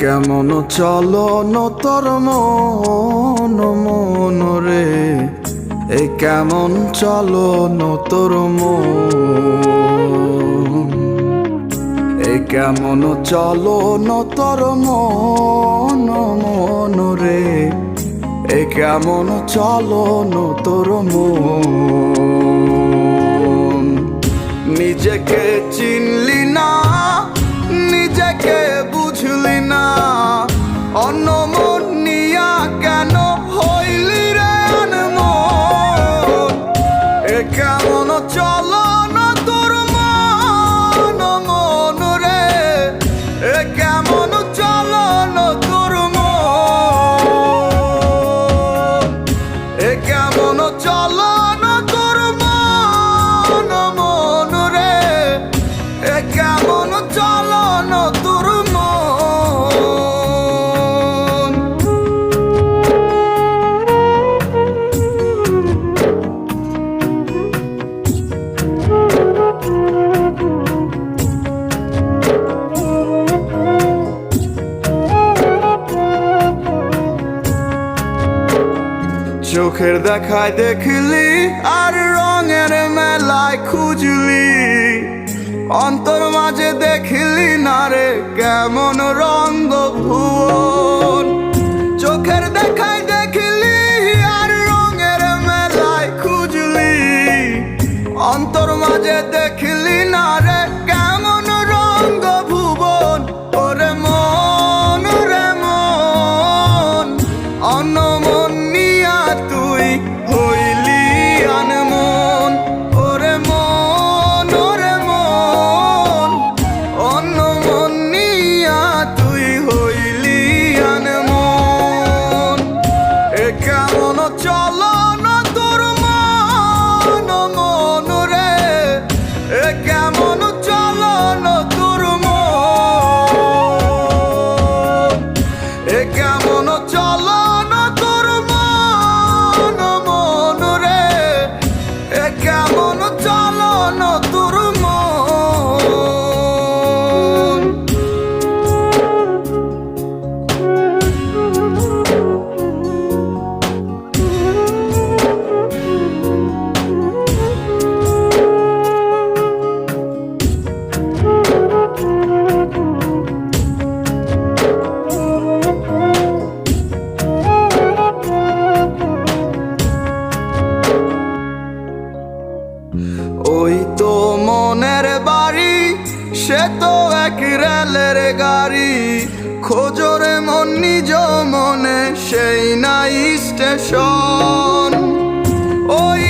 কেমন চলন তর মন মন রে? এ কেমন চলো তোর এ কেমন চলো তোর মন মন রে? এ কেমন চলো তোর মন? নিজেকে চিনলি your love. চোখের দেখায় দেখলি আর রঙের মেলায় খুঁজলি। অন্তর মাঝে দেখলি না রে, কেমন রঙ্গ ভুয়ো। চলো তো এক রেলের গাড়ি খোঁজরে মন নিজ মনে সেই নাই স্টেশন। ওই